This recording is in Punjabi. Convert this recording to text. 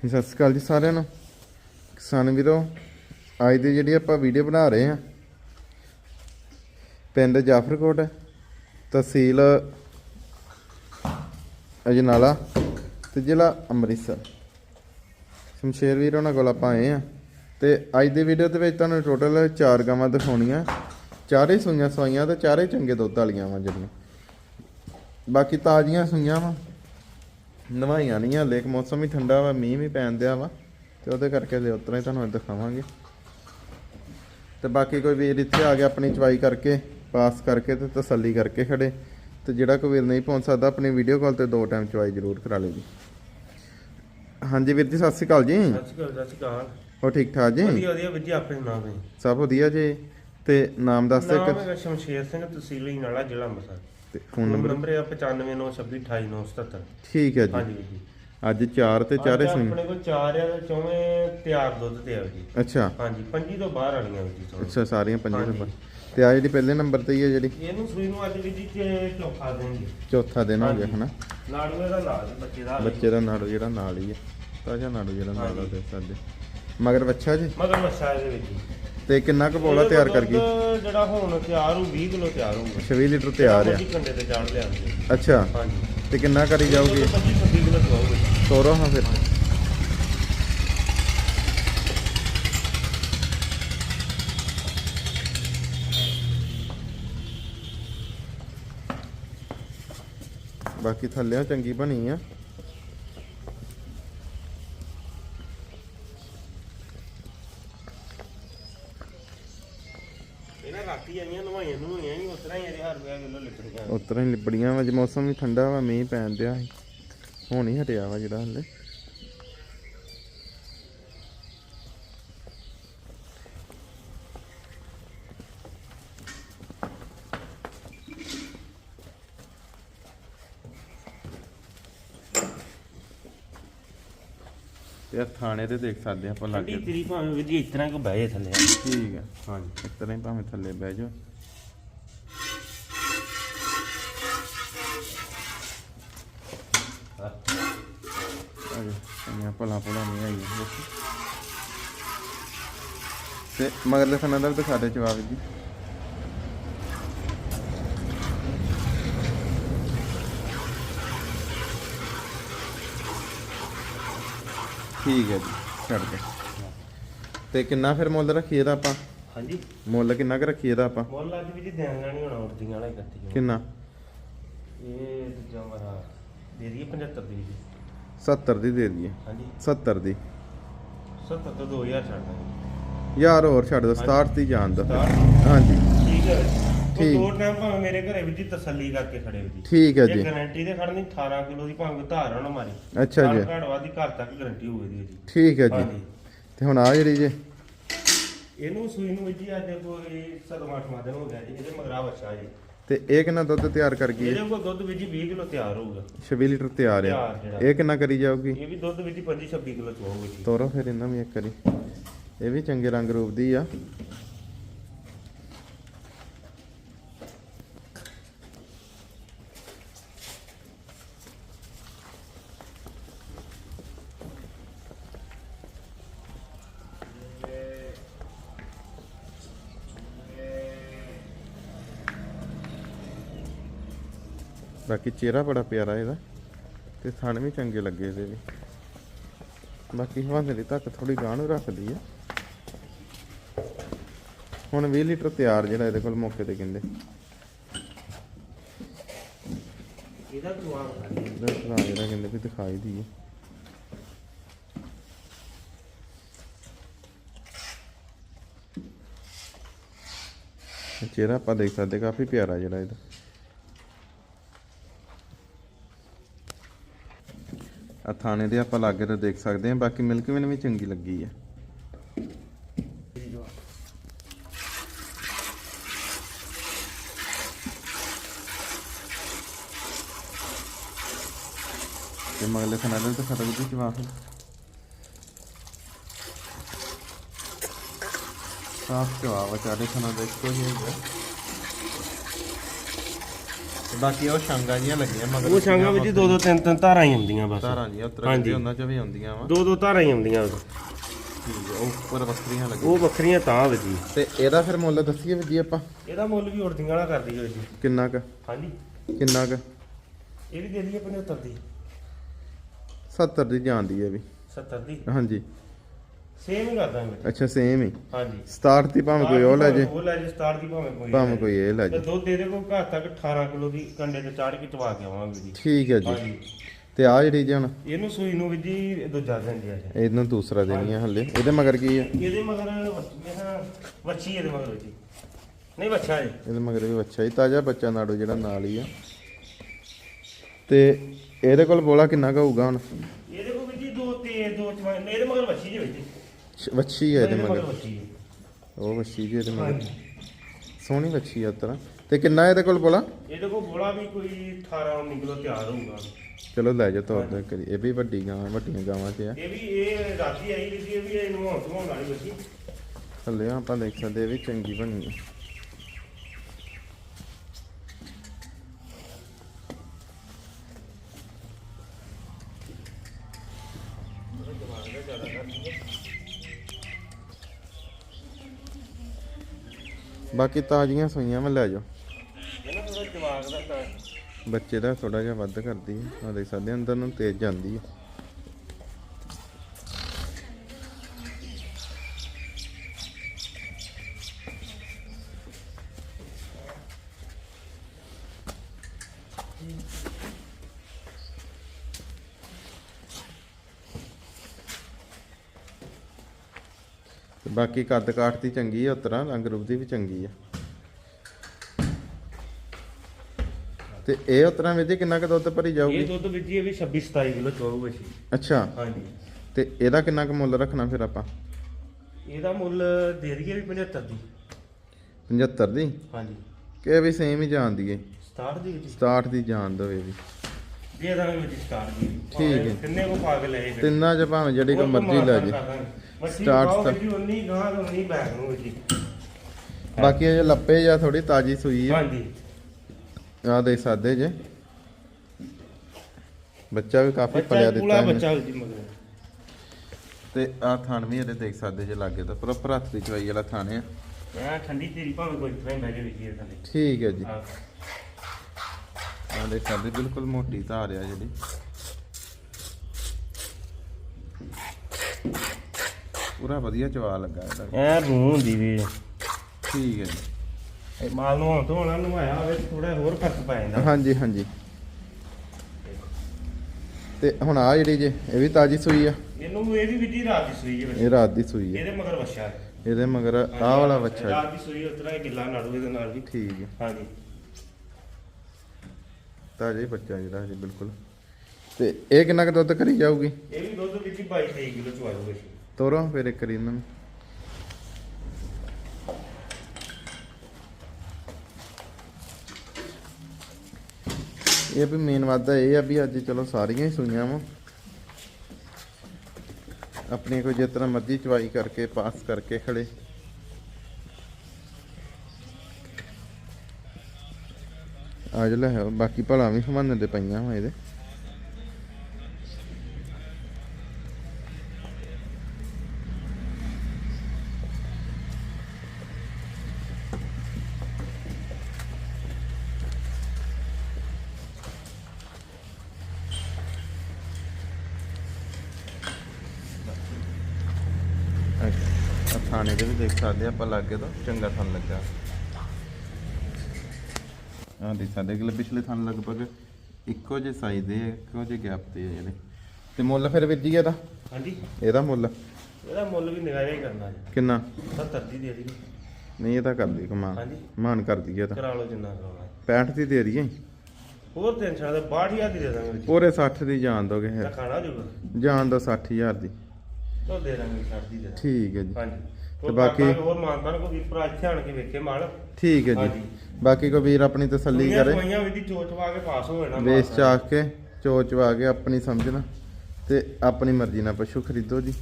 ਸਤਿ ਸ਼੍ਰੀ ਅਕਾਲ ਜੀ ਸਾਰਿਆਂ ਨੂੰ। ਕਿਸਾਨ ਵੀਰੋ, ਅੱਜ ਦੀ ਜਿਹੜੀ ਆਪਾਂ ਵੀਡੀਓ ਬਣਾ ਰਹੇ ਹਾਂ, ਪਿੰਡ ਜਾਫਰਕੋਟ, ਤਹਿਸੀਲ ਅਜਨਾਲਾ ਤੇ ਜ਼ਿਲ੍ਹਾ ਅੰਮ੍ਰਿਤਸਰ। ਸ਼ਮਸ਼ੇਰ ਵੀਰ ਉਹਨਾਂ ਕੋਲ ਆਪਾਂ ਆਏ ਆ ਤੇ ਅੱਜ ਦੀ ਵੀਡੀਓ ਦੇ ਵਿੱਚ ਤੁਹਾਨੂੰ ਟੋਟਲ 4 ਗਾਵਾਂ ਦਿਖਾਉਣੀਆਂ। ਚਾਰੇ ਸੂਈਆਂ ਸਵਾਈਆਂ ਤੇ ਚਾਰੇ ਚੰਗੇ ਦੁੱਧ ਵਾਲੀਆਂ ਵਾ ਜਿਹੜੀਆਂ। ਬਾਕੀ ਤਾਜ਼ੀਆਂ ਸੂਈਆਂ ਵਾ। ਨਵਾਈਆਂ ਨਹੀਂ ਆ ਲੇਕ ਮੌਸਮ ਵੀ ਠੰਡਾ ਵਾ ਮੀਂਹ ਵੀ ਪੈਣ ਦਿਆ ਵਾ ਤੇ ਉਹਦੇ ਕਰਕੇ ਦੇ ਉਤਰਾ ਹੀ ਤੁਹਾਨੂੰ ਦਿਖਾਵਾਂਗੇ। ਤੇ ਬਾਕੀ ਕੋਈ ਵੀਰ ਇੱਥੇ ਆ ਗਿਆ ਆਪਣੀ ਚਵਾਈ ਕਰਕੇ ਪਾਸ ਕਰਕੇ ਤੇ ਤਸੱਲੀ ਕਰਕੇ ਖੜੇ ਤੇ ਜਿਹੜਾ ਕੋਈ ਵੀਰ ਨਹੀਂ ਪਹੁੰਚ ਸਕਦਾ ਆਪਣੀ ਵੀਡੀਓ ਕਾਲ ਤੇ ਦੋ ਟਾਈਮ ਚਵਾਈ ਜ਼ਰੂਰ ਕਰਾ ਲਿਓ ਜੀ। ਹਾਂਜੀ ਵੀਰ ਜੀ ਸਤਿ ਸ਼੍ਰੀ ਅਕਾਲ ਜੀ। ਸਤਿ ਸ਼੍ਰੀ ਅਕਾਲ ਸਤਿ ਸ਼੍ਰੀ ਅਕਾਲ। ਹੋ ਠੀਕ ਠਾਕ ਜੀ? ਵਧੀਆ ਵਧੀਆ ਵੀਰ ਜੀ ਆਪਣੇ ਨਾਮ ਹੈ ਸਭ ਵਧੀਆ ਜੀ ਤੇ ਨਾਮ ਦੱਸ ਦਿਓ ਨਾਮ ਹੈਗਾ ਸ਼ਮਸ਼ੇਰ ਸਿੰਘ ਤਹਿਸੀਲ ਨਾਲਾ ਜ਼ਿਲ੍ਹਾ ਅੰਮ੍ਰਿਤਸਰ। ਤੇ ਫੋਨ ਨੰਬਰ? ਨੰਬਰ ਹੈ 9596289977 ਠੀਕ ਹੈ ਜੀ। ਹਾਂਜੀ ਵੀਰ ਜੀ ਅੱਜ ਚਾਰ ਤੇ ਚਾਰੇ ਅੱਜ ਸੁਣ ਆਪਣੇ ਕੋਲ ਚਾਰ ਆ ਤੇ ਚੌਵੇਂ ਤਿਆਰ ਦੁੱਧ ਤੇ ਆ ਜੀ। ਅੱਛਾ। ਹਾਂਜੀ ਪੰਜੀ ਤੋਂ ਬਾਹਰ ਵਾਲੀਆਂ ਵੀਰ ਜੀ ਚੌਵੇਂ। ਅੱਛਾ ਸਾਰੀਆਂ ਪੰਜੇ ਹਾਂਜੀ। ਨੰਬਰ ਤੇ ਆ ਜਿਹੜੀ ਪਹਿਲੇ ਨੰਬਰ ਤੇ ਹੀ ਹੈ ਜਿਹੜੀ? ਇਹਨੂੰ ਸੂਈ ਨੂੰ ਅੱਜ ਵੀਰ ਜੀ ਚ- ਚੌਥਾ ਦੇਣਗੇ। ਚੌਥਾ ਦਿਨ ਹੋ ਗਿਆ ਹਾਂਜੀ। ਹਨਾ? ਨਾੜੂਏ ਦਾ ਨਾਲ ਹੀ ਬੱਚੇ ਦਾ ਬੱਚੇ ਦਾ ਨਾੜੂ ਜਿਹੜਾ ਨਾਲ ਹੀ ਹੈ। ਤਾਜਾ ਨਾੜੂ ਜਿਹੜਾ ਨਾਲ ਹਾਂਜੀ। ਦੇ ਸਾਡੇ। ਮਗਰ ਬੱਚਾ ਜੀ? ਮਗਰ ਮੱਛਾ ਇਹਦੇ ਵਿੱਚ। ਜੀ। ਤੇ ਕਿੰਨਾ ਕੁ ਬੋਲਾ ਤਿਆਰ ਕਰ ਗਈ? ਦੁੱਧ ਜਿਹੜਾ ਹੁਣ ਤਿਆਰ ਹੋ 20 ਕਿਲੋ ਤਿਆਰ ਹੋਊਗਾ। 20 ਲੀਟਰ ਤਿਆਰ ਆ। ਮੱਝੀ ਕੰਡੇ ਤੇ ਚਾੜ ਲਿਆਂਦੇ ਅੱਛਾ ਹਾਂਜੀ। ਤੇ ਕਿੰਨਾ ਕਰੀ ਜਾਊਗੀ? 25 26 ਕਿਲੋ ਚਵਾਉਗੇ ਤੋਰੋ ਹਾਂ ਫਿਰ। ਬਾਕੀ ਥੱਲਿਆਂ ਚੰਗੀ ਬਣੀ ਆ। ਇਹਨਾਂ ਰਾਤੀ ਆਈਆਂ, ਨਵਾਈਆਂ ਨੂੰ ਹੀ ਉਤਰਾ ਹੀ ਇਹਦੇ ਹਰ ਰੁਪਿਆ ਕਿਲੋ ਲਿਖੜੀਆਂ ਉਤਰਾਂ ਹੀ ਲਿਬੜੀਆਂ ਵਾ, ਜੇ ਮੌਸਮ ਵੀ ਠੰਡਾ ਵਾ, ਮੀਂਹ ਪੈਣ ਦਿਆ ਸੀ। ਹੁਣ ਹੀ ਹਟਿਆ ਵਾ ਜਿਹੜਾ ਹਲੇ। ਤੇ ਆਹ ਥਾਣੇ ਤੇ ਦੇਖ ਸਕਦੇ ਆਪਾਂ ਠੰਡੀ ਲੱਗੇ ਤੇਰੀ ਭਾਵੇਂ ਵੀ ਜੀ ਇਸ ਤਰ੍ਹਾਂ ਕੋ ਬਹਿ ਜਾ ਥੱਲੇ? ਠੀਕ ਆ ਹਾਂਜੀ ਇਸ ਤਰ੍ਹਾਂ ਹੀ ਭਾਵੇਂ ਥੱਲੇ ਬਹਿ ਜਾਓ। ਅੰਨਾ ਭਲਾ ਭਲਾ ਨਹੀਂ ਆਈ। ਤੇ ਮਗਰਲੇ ਫਨਾਂ ਦਾ ਵੀ ਦਿਖਾ ਦੇ ਜਵਾਬ ਜੀ। ਠੀਕ ਹੈ ਜੀ ਛੱਡ ਦੇ ਤੇ ਕਿੰਨਾ ਫਿਰ ਮੁੱਲ ਰੱਖੀਏ ਦਾ ਆਪਾਂ? ਹਾਂਜੀ। ਮੁੱਲ ਕਿੰਨਾ ਕੁ ਰੱਖੀਏ ਦਾ ਆਪਾਂ? ਮੁੱਲ ਅੱਜ ਵੀ ਜੀ ਦੇਣਾ ਨਹੀਂ ਹੋਣਾ ਉਰਦੀਆਂ ਵਾਲਾ ਹੀ ਕੱਟੀ ਕਿੰਨਾ? ਇਹ ਦੂਜਾ ਮਰਾ ਦੇ ਦਈਏ 75 ਦੀ। ਜੀ 70 ਦੀ ਦੇ ਦਈਏ। ਹਾਂਜੀ। 70 ਦੀ। 70 ਤੋਂ 2000 ਛੱਡ ਦਾਂਗੇ। ਯਾਰ ਹੋਰ ਛੱਡ ਦੋ 67 ਦੀ ਜਾਣ ਦੋ? ਹਾਂਜੀ। ਠੀਕ ਹੈ। ਠੀਕ। ਦੋ ਟਾਈਮ ਭਾਵੇਂ ਮੇਰੇ ਘਰੇ ਵੀ ਜੀ ਤਸੱਲੀ ਕਰਕੇ ਖੜੇ ਵੀ ਜੀ। ਠੀਕ ਹੈ ਜੀ ਗਾਰੰਟੀ ਦੇ ਖੜਨੀ 18 ਕਿਲੋ ਦੀ ਭਾਵੇਂ ਧਾਰ ਨਾ ਮਾਰੀ। ਅੱਛਾ ਜੀ। ਘੜਵਾ ਦੀ ਘਰ ਤੱਕ ਗਾਰੰਟੀ ਹੋਵੇ ਦੀ ਜੀ ਠੀਕ ਹੈ ਜੀ। ਹਾਂਜੀ। ਤੇ ਹੁਣ ਆ ਜਿਹੜੀ ਜੇ? ਇਹਨੂੰ ਸੂਈ ਨੂੰ ਜੀ ਅੱਜ ਕੋਈ 7-8 ਦਿਨ ਹੋ ਗਿਆ ਜੀ ਇਹਦੇ ਮਗਰਾ ਬੱਚਾ ਜੀ। ਤੇ ਇਹ ਕਿੰਨਾ ਦੁੱਧ ਤਿਆਰ ਕਰ ਗਈ? ਇਹਦੇ ਕੋਲ ਦੁੱਧ ਵੀ ਜੀ 20 ਕਿਲੋ ਤਿਆਰ ਹੋਊਗਾ। 26 ਲੀਟਰ ਤਿਆਰ ਆ। ਤਿਆਰ ਜਿਹੜਾ। ਇਹ ਕਿੰਨਾ ਕਰੀ ਜਾਊਗੀ? ਇਹ ਵੀ ਦੁੱਧ ਵੀ ਜੀ 25-26 ਕਿਲੋ ਚਵਾਉਗੇ ਜੀ। ਤੋਰੋ ਫਿਰ ਇਹਨਾਂ ਵੀ ਇੱਕ ਕਰੀ ਇਹ ਵੀ ਚੰਗੇ ਰੰਗ ਰੂਪ ਦੀ ਆ। ਬਾਕੀ ਚਿਹਰਾ ਬੜਾ ਪਿਆਰਾ ਇਹਦਾ ਤੇ ਥਣ ਵੀ ਚੰਗੇ ਲੱਗੇ ਇਹਦੇ ਵੀ। ਬਾਕੀ ਹਵਾਨੇ ਤੱਕ ਥੋੜੀ ਗਾਂ ਨੂੰ ਰੱਖਦੀ ਆ ਹੁਣ 20 ਲੀਟਰ ਤਿਆਰ ਜਿਹੜਾ ਇਹਦੇ ਕੋਲ ਮੌਕੇ ਤੇ ਕਹਿੰਦੇ। ਇਹਦਾ ਖਾਲੀ ਇਹਦਾ ਜਿਹੜਾ ਕਹਿੰਦੇ ਵੀ ਦਿਖਾਈ ਦੀ ਚਿਹਰਾ ਆਪਾਂ ਦੇਖ ਸਕਦੇ ਕਾਫੀ ਪਿਆਰਾ ਜਿਹੜਾ ਇਹਦਾ। ਆ ਥਾਣੇ ਦੇ ਆਪਾਂ ਲਾਗੇ ਤੋਂ ਦੇਖ ਸਕਦੇ ਹਾਂ, ਬਾਕੀ ਮਿਲਕ ਵੀ ਚੰਗੀ ਲੱਗੀ ਹੈ ਤੇ ਮਗਲੇ ਖਾਣਾ ਦੇ ਖਤਮ ਦੀ ਜਵਾਬ। ਸਾਫ਼ ਜਵਾਬ ਆ, ਚਾਰੇ ਖਾਣਾ ਦਾ ਇੱਕੋ ਤੇ ਬਾਕੀ ਉਹ ਸ਼ਾਂਗਾ ਜੀਆਂ ਲੱਗੀਆਂ ਮਗਰ ਉਹ ਛਾਂਗਾ ਵਿੱਚ ਦੋ ਦੋ ਤਿੰਨ ਤਿੰਨ ਧਾਰਾਂ ਹੀ ਆਉਂਦੀਆਂ ਬਸ। ਤਾਰਾਂ ਜੀਆਂ ਉਤਰ। ਕੇ ਉਹਨਾਂ ਚ ਵੀ ਆਉਂਦੀਆਂ ਵਾ। ਦੋ ਦੋ ਧਾਰਾਂ ਹੀ ਆਉਂਦੀਆਂ। ਉਹਦੇ। ਠੀਕ ਹੈ ਉਹ ਉੱਪਰ ਵੱਖਰੀਆਂ ਲੱਗੀਆਂ। ਉਹ ਵੱਖਰੀਆਂ ਤਾਂ ਵਿੱਚ ਜੀ। ਤੇ ਇਹਦਾ ਫਿਰ ਮੁੱਲ ਦੱਸੀਏ ਵੀ ਜੀ ਆਪਾਂ? ਇਹਦਾ ਮੁੱਲ ਵੀ ਉੜਦੀਆਂ ਵਾਲਾ ਕਰਦੀ ਹੋਈ ਜੀ। ਕਿੰਨਾ ਕ? ਹਾਂਜੀ। ਕਿੰਨਾ ਕ? ਇਹ ਵੀ ਦੇ ਦਈਏ 75 ਦੀ। 70 ਦੀ ਜਾਂਦੀ ਹੈ ਵੀ। 70 ਦੀ। ਹਾਂਜੀ। ਸੇਮ ਹੀ ਕਰ ਦਾਂਗੇ ਅੱਛਾ ਸੇਮ ਹੀ। ਹਾਂਜੀ। 67 ਦੀ ਭਾਵੇਂ ਕੋਈ ਉਹ ਲੈ ਜੇ। ਉਹ ਲੈ ਜੇ ਸਟਾਰ ਦੀ ਭਾਵੇਂ ਕੋਈ ਭਾਵੇਂ ਕੋਈ ਇਹ ਲੈ ਤੇ ਜੇ। ਦੁੱਧ ਦੇ ਦੇ ਕੋਈ ਘਰ ਤੱਕ 18 ਕਿਲੋ ਦੀ ਕੰਡੇ ਤੇ ਚਾੜ ਕੇ ਚਵਾ ਕੇ ਆਵਾਂਗੇ ਜੀ। ਠੀਕ ਹੈ ਜੀ। ਤੇ ਆ ਜਿਹੜੀ ਜੀ ਹੁਣ? ਇਹਨੂੰ ਸੂਈ ਨੂੰ ਵੀ ਜੀ ਦੂਜਾ ਦਿਨ ਜੀ। ਅੱਜ ਇਹਨੂੰ ਦੂਸਰਾ ਦੇਣੀ ਹੈ ਹੱਲੇ। ਇਹਦੇ ਮਗਰ ਕੀ ਹੈ ਇਹਦੇ ਮਗਰ ਵੱਛੀ ਇਹਦੇ ਮਗਰ ਜੀ। ਨਹੀਂ ਵੱਛਾ ਜੀ। ਇਹਦੇ ਮਗਰ ਵੀ ਬੱਚਾ ਹੀ ਤਾਜ਼ਾ ਬੱਚਾ ਨਾੜੂ ਜਿਹੜਾ ਨਾਲ ਹੀ ਆ। ਤੇ ਇਹਦੇ ਕੋਲ ਬੋਲਾ ਕਿੰਨਾ ਕੁ ਹੋਊਗਾ ਹੁਣ? ਇਹਦੇ ਕੋਲ ਵੀ ਜੀ ਦੋ ਤੇ ਦੋ ਚਵਾ ਇਹਦੇ ਮਗਰ ਵੱਛੀ ਜੀ ਵਿੱਚ ਵੱਛੀ ਹੈ ਇਹਦੇ ਮਗਰ। ਹੈ। ਉਹ ਵੱਛੀ ਜੀ ਇਹਦੇ ਮਗਰ। ਹਾਂਜੀ। ਸੋਹਣੀ ਵੱਛੀ ਆ ਤਰ੍ਹਾਂ ਤੇ ਕਿੰਨਾ ਇਹਦੇ ਕੋਲ ਬੋਲਾ? ਇਹਦੇ ਕੋਲ ਬੋਲਾ ਵੀ ਕੋਈ 18 19 ਕਿਲੋ ਤਿਆਰ ਹੋਊਗਾ। ਚਲੋ ਲੈ ਜਾ ਤੌਰ ਤੇ ਕਰੀ ਇਹ ਵੀ ਵੱਡੀ ਗਾਂ ਵੱਡੀਆਂ ਗਾਵਾਂ 'ਚ ਆ। ਇਹ ਵੀ ਇਹ ਰਾਤੀ ਆਈ ਵੀ ਸੀ ਇਹ ਵੀ ਇਹ ਨਹਾਉਣ ਧਵਾਉਣ ਵਾਲੀ ਬੱਚੀ ਥੱਲੇ ਆਪਾਂ ਦੇਖ ਸਕਦੇ ਇਹ ਵੀ ਚੰਗੀ ਬਣੀ ਆ। ਬਾਕੀ ਤਾਜ਼ੀਆਂ ਸੂਈਆਂ ਮੈਂ ਲੈ ਜਾਓ। ਇਹਨਾਂ ਥੋੜਾ ਜਵਾਗ ਦਾ ਤਾਂ। ਬੱਚੇ ਦਾ ਥੋੜਾ ਜਿਹਾ ਵੱਧ ਕਰਦੀ ਹੈ ਆ ਦੇਖ ਸਕਦੇ ਆ, ਅੰਦਰ ਨੂੰ ਤੇਜ਼ ਜਾਂਦੀ ਹੈ ਤੇ ਬਾਕੀ ਕੱਦ ਕਾਠ ਦੀ ਚੰਗੀ ਹੈ ਉਤਰਾ ਰੰਗ ਰੂਪ ਦੀ ਵੀ ਚੰਗੀ ਹੈ ਤੇ ਇਹ ਉਤਰਾ ਵਿੱਚ ਕਿੰਨਾ ਕੁ ਦੁੱਧ ਭਰੀ ਇਹ ਜਾਊਗੀ ਦੁੱਧ ਵਿੱਚ ਇਹ ਵੀ 26 27 ਕਿਲੋ ਚੋਊ ਬੱਚੀ ਅੱਛਾ। ਹਾਂਜੀ। ਤੇ ਇਹਦਾ ਕਿੰਨਾ ਕੁ ਮੁੱਲ ਰੱਖਣਾ ਫਿਰ ਆਪਾਂ? ਇਹਦਾ ਮੁੱਲ ਦੇ ਦਈਏ ਵੀ 75 ਦੀ। 75 ਦੀ? ਹਾਂਜੀ। ਕਿ ਇਹ ਵੀ ਸੇਮ ਹੀ ਜਾਣ ਦੀਏ। 67 ਦੀ ਵਿੱਚ 67 ਦੀ ਜਾਣ ਦੋ ਇਹ ਵੀ। ਦੇ ਦਾਂਗੇ ਵਿੱਚ 67 ਦੀ। ਠੀਕ ਹੈ। ਕਿੰਨੇ ਕੋ ਪਾ ਕੇ ਲੈ ਜੇ ਤਿੰਨਾਂ ਚ ਭਾਵੇਂ ਜਿਹੜੀ ਕੋ ਮਰਜ਼ੀ ਲੈ ਜੇ ਸਟਾਰਟ ਸਟਾਰਟ start। ਜੀ ਉਨੀ ਗਾਂ ਤੋਂ ਉਨੀ ਬੈਗ ਨੂੰ ਜੀ ਬਾਕੀ ਇਹ ਲੱਪੇ ਜਾਂ ਥੋੜੀ ਤਾਜੀ ਸੂਈ ਆ। ਹਾਂਜੀ। ਆ ਦੇ ਸਾਦੇ ਜੇ। ਬੱਚਾ ਵੀ ਕਾਫੀ ਬੱਚਾ ਪਲਿਆ ਪੂਲਾ ਦਿੱਤਾ ਇਹਨੇ। ਬੱਚਾ ਜੀ ਮਗਰ। ਤੇ ਆ ਥਣ ਵੀ ਇਹਦੇ ਦੇਖ ਸਕਦੇ ਜੇ ਲਾਗੇ ਤਾਂ ਪ੍ਰੋਪਰ ਹੱਥ ਦੀ ਚਵਾਈ ਵਾਲਾ ਥਾਣੇ ਆ। ਮੈਂ ਠੰਡੀ ਤੇਰੀ ਭਾਵੇਂ ਕੋਈ ਫਰੈਂਡ ਬਹਿ ਜੇ ਇਹ ਥੱਲੇ। ਠੀਕ ਹੈ ਜੀ। ਹਾਂ। ਆ ਦੇਖ ਸਕਦੇ ਬਿਲਕੁਲ ਮੋਟੀ ਧਾਰ ਆ ਜਿਹੜੀ। ਪੂਰਾ ਵਧੀਆ ਚਵਾ ਲੱਗਾ ਇਹਦਾ ਐ ਰੂ ਹੁੰਦੀ ਵੀ ਠੀਕ ਹੈ ਜੀ। ਇਹ ਮਾਲ ਨੂੰ ਹੁਣ ਧੋਣਾ ਨਵਾਇਆ ਹੋਵੇ ਥੋੜਾ ਹੋਰ ਫ਼ਰਕ ਪੈ ਜਾਂਦਾ। ਹਾਂਜੀ ਹਾਂਜੀ। ਤੇ ਹੁਣ ਆ ਜਿਹੜੀ ਜੇ ਇਹ ਵੀ ਤਾਜੀ ਸੂਈ ਆ? ਇਹਨੂੰ ਇਹ ਵੀ ਵਿਧੀ ਰਾਤ ਦੀ ਸੂਈ ਹੈ ਇਹ ਰਾਤ ਦੀ ਸੂਈ ਹੈ। ਇਹਦੇ ਮਗਰ ਵੱਛਾ ਹੈ। ਇਹਦੇ ਮਗਰ ਆਹ ਵਾਲਾ ਬੱਚਾ ਜੀ। ਰਾਤ ਦੀ ਸੂਈ ਉਤਰਾ ਗਿੱਲਾ ਨਾੜੂ ਇਹਦੇ ਨਾਲ ਵੀ। ਠੀਕ ਹੈ। ਹਾਂਜੀ। ਤਾਜ਼ਾ ਹੀ ਬੱਚਾ ਜਿਹੜਾ ਜੀ ਬਿਲਕੁਲ। ਤੇ ਇਹ ਕਿੰਨਾ ਕੁ ਦੁੱਧ ਕਰੀ ਜਾਊਗੀ? ਇਹ ਵੀ ਦੁੱਧ ਵਿੱਚ 22 23 ਕਿਲੋ ਚਵਾ ਦੂਗੇ ਤੋਰੋ ਫਿਰ ਇੱਕ ਵਾਰੀ ਇਹਨਾਂ ਨੂੰ ਇਹ ਵੀ ਮੇਨ ਵਾਦਾ ਇਹ ਆ ਵੀ ਅੱਜ ਚਲੋ ਸਾਰੀਆਂ ਹੀ ਸੂਈਆਂ ਵਾ। ਆਪਣੀ ਕੋਈ ਜਿਸ ਤਰ੍ਹਾਂ ਮਰਜ਼ੀ ਚਵਾਈ ਕਰਕੇ, ਪਾਸ ਕਰਕੇ ਖੜੇ। ਅੱਜ ਲੈ, ਬਾਕੀ ਭਲਾ ਵੀ ਹਮਾਨੇ ਦੇ ਪਈਆਂ ਵਾ ਇਹਦੇ। ਥਾਣੇ ਦੇ ਵੀ ਦੇਖ ਸਕਦੇ ਆਪਾਂ ਲਾਗੇ ਤੋਂ ਚੰਗਾ ਥਣ ਲੱਗਾ ਆ ਦੇਖ ਸਕਦੇ ਕਿ ਪਿਛਲੇ ਥਣ ਲਗਭਗ ਇੱਕੋ ਜਿਹੇ ਸਾਈਜ਼ ਦੇ ਇੱਕੋ ਜਿਹੇ ਗੈਪ ਤੇ ਆ ਜਿਹੜੇ ਤੇ ਮੁੱਲ ਫਿਰ ਵੀਰ ਜੀ ਇਹਦਾ? ਹਾਂਜੀ। ਇਹਦਾ ਮੁੱਲ? ਇਹਦਾ ਮੁੱਲ ਵੀ ਨਿਗਾਹ ਹੀ ਕਰਨਾ ਜੀ। ਕਿੰਨਾ? 70 ਦੀ ਦੇ ਦੀ ਨਹੀਂ ਇਹ ਤਾਂ ਕਰ ਕਮਾਨ ਹਾਂਜੀ। ਮਾਨ ਕਰ ਦਈਏ ਤਾਂ। ਕਰਾ ਲਓ ਜਿੰਨਾ ਕਰਾਉਣਾ 65 ਦੀ ਦੇ ਦਈਏ। ਹੋਰ ਟੈਨਸ਼ਨ ਦਾ 62000 ਦੀ ਦੇ ਦਾਂਗੇ ਪੂਰੇ 60 ਦੀ ਜਾਣ ਦੋਗੇ ਫਿਰ। ਖਾਣਾ ਜੂਗਾ। ਜਾਣ ਦੋ 60000 ਦੀ। ਤਾਂ ਦੇ ਦਾਂਗੇ 60 ਦੀ ਦੇ ਦਾਂਗੇ। ਠੀਕ ਹੈ ਜੀ। ਹਾਂਜੀ। ਤੇ ਤੇ ਬਾਕੀ- ਬਾਕੀ ਹੋਰ ਮਾਨਤਾਨ ਕੋ ਵੀ ਭਰਾ ਇੱਥੇ ਆਣ ਕੇ ਵੇਖੇ ਮਾਲ? ਠੀਕ ਹੈ ਜੀ। ਹਾਂਜੀ। ਬਾਕੀ ਕੋ ਵੀਰ ਆਪਣੀ ਤਸੱਲੀ ਦੁਨੀਆ ਕਰੇ। ਦਵਾਈਆਂ ਵੀ ਦੀ ਚੋਚ ਕੇ ਪਾਸ ਹੋ ਜਾਣਾ ਵੇਸ ਚਾਕ ਕੇ ਚੋਚ ਵਾ ਕੇ ਆਪਣੀ ਸਮਝਣਾ ਤੇ ਆਪਣੀ ਮਰਜ਼ੀ ਨਾਲ ਪਸ਼ੂ ਖਰੀਦੋ ਜੀ।